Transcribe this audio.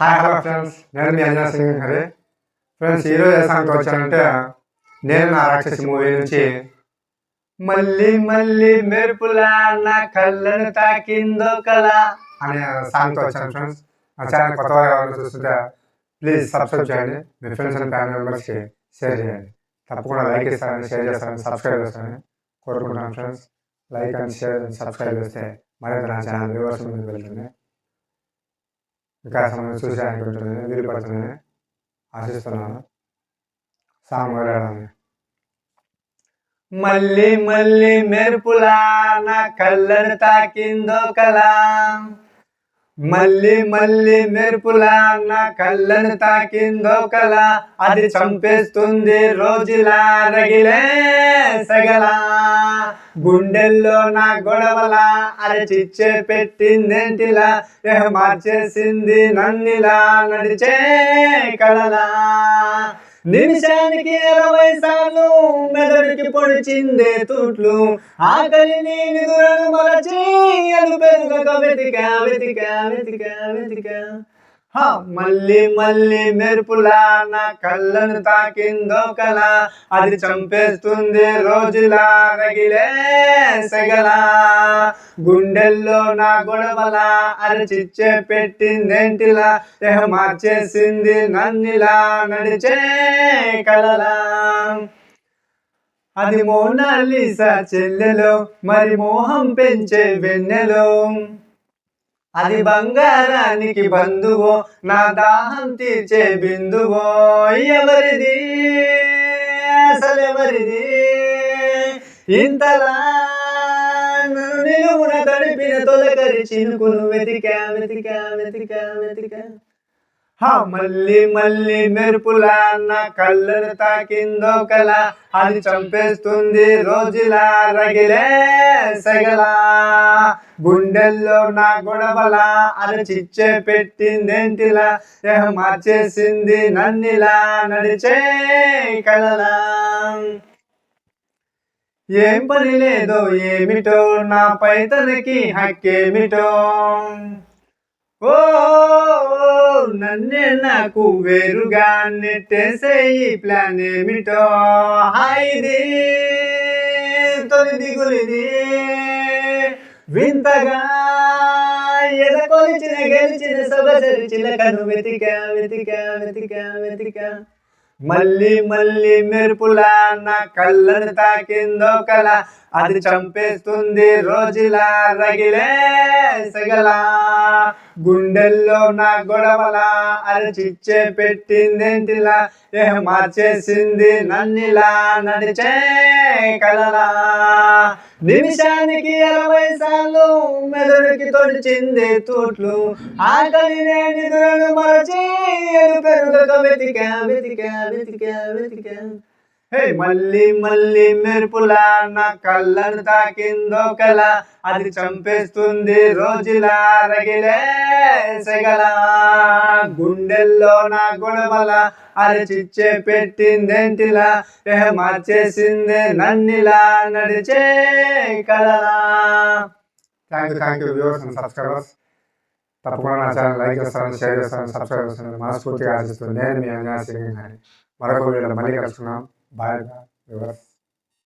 Hi hello friends నేను మీ Anjana Singh. Hari friends ఈరోజు ఏ సాంగ్తో వచ్చానంటే నేను నా రాక్షసి మూవీ నుంచి మళ్ళీ మళ్ళీ మెరుపులా నా కళ్ళను తాకిందో కళ అనే సాంగ్తో వచ్చాను ఫ్రెండ్స్ నా ఛానల్ కొత్తగా ఎవరైనా చూస్తుంటే ప్లీజ్ సబ్స్క్రైబ్ చేయండి. మీ ఫ్రెండ్స్ అండ్ ఫ్యామిలీ మెంబర్స్కి షేర్ చేయండి. తప్పకుండా లైక్ ఇస్తారని షేర్ చేస్తారని సబ్స్క్రైబ్ చేస్తారని కోరుకుంటున్నాను friends like and share and subscribe చేస్తే మరింత నా ఛానల్ వ్యూవర్స్ ముందుకు వెళ్తుంది. ఇంకా సమయం చూసేదానికి ఉంటుంది వీలు ఆశిస్తున్నాను. సాంగ్ మొదలెడదాం మళ్ళీ మళ్ళీ మెరుపులా నా కళ్ళను తాకిందో కలా? మళ్ళీ మళ్ళీ మెరుపులా నా కళ్ళను తాకిందో కలా? అది చంపేస్తుంది రోజులా రగిలే సగలా. గుండెల్లో నా గొడవల అరచిచ్చే పెట్టిందేంటిలా దేహ మార్చేసింది నన్నిలా నడిచే కళలా. నిమిషానికి ఇరవై సార్లు మెదడుకి పొడిచిందే తూట్లు. ఆకలిని నిధులను మరచి అను పెరుగక వెతిక వెతిక వెతిక వెతిక. మళ్ళీ మళ్ళీ మెరుపులా నా కళ్ళను తాకిందో కల. అది చంపేస్తుంది రోజులా రగిలే సెగలా. గుండెల్లో నా గొడవలా అరచిచ్చే పెట్టిందేంటిలా. దేహ మార్చేసింది నన్నిలా నడిచే కలలా. అది మోనాలిసా చెల్లెలో మరి మోహం పెంచే వెన్నెలో. అది బంగారానికి బంధువో నా దాహం తీర్చే బిందువో. ఎవరిది అసలు ఎవరిది ఇంతలా నిలువున తడిపిన తొలకరి చినుకును వెతికా వెతికా వెతికా వెతికా. హా మళ్ళీ మళ్ళీ మెరుపులా నా కళ్ళను తాకిందో కల అది చంపేస్తుంది రోజులా రగిలే సగలా గుండెల్లో నా గొడవలా అరచిచ్చే పెట్టిందేంటిలా? దేహ మార్చేసింది నన్నిలా నడిచే కలలా ఏం పని లేదో ఏమిటో నా పైతనికి హక్కేమిటో. ఓ నన్నే నాకు వేరుగా నెట్టేసే ఈ ప్లాన్ ఏమిటో? హాయిది తొలి దిగులిది. వింతగా ఎదకొలిచిన గెలిచిన సొగసరి చిలకను వెతిక వెతిక వెతిక వెతిక. మళ్ళీ మళ్ళీ మెరుపులా నా కళ్ళను తాకిందో కల అది చంపేస్తుంది రోజులా రగిలే సగలా గుండెల్లో నా గొడవలా అరచిచ్చే పెట్టిందేంటిలా? ఏ మార్చేసింది నన్నిలా నడిచే కలలా నిమిషానికి ఇరవై సార్లు మెదడుకి తొడిచింది తూట్లు. ఆకలి నేను మరచి వెతికా వెతికా వెతికా వెతికా. హే మళ్ళీ మళ్ళీ మెరుపులా నా కళ్ళను తాకిందో కల అది చంపేస్తుంది రోజులా రగిలేసగల గుండెల్లో నా గొడవల అరచిచ్చే పెట్టిందేంటిలా? ఏ మార్చేసింది నన్నిలా నడిచే కలలా thank you thank you viewers and subscribers తప్పకుండా నా ఛానల్ లైక్ చేస్తాను షేర్ చేస్తాను సబ్స్క్రైబ్ చేస్తాను మనస్ఫూర్తిగా ఆశిస్తుంది నేను మీ అంజనా అని మరొక వీడియోలో మళ్ళీ కలుసుకున్నాం బాయ్ వ్యూవర్స్.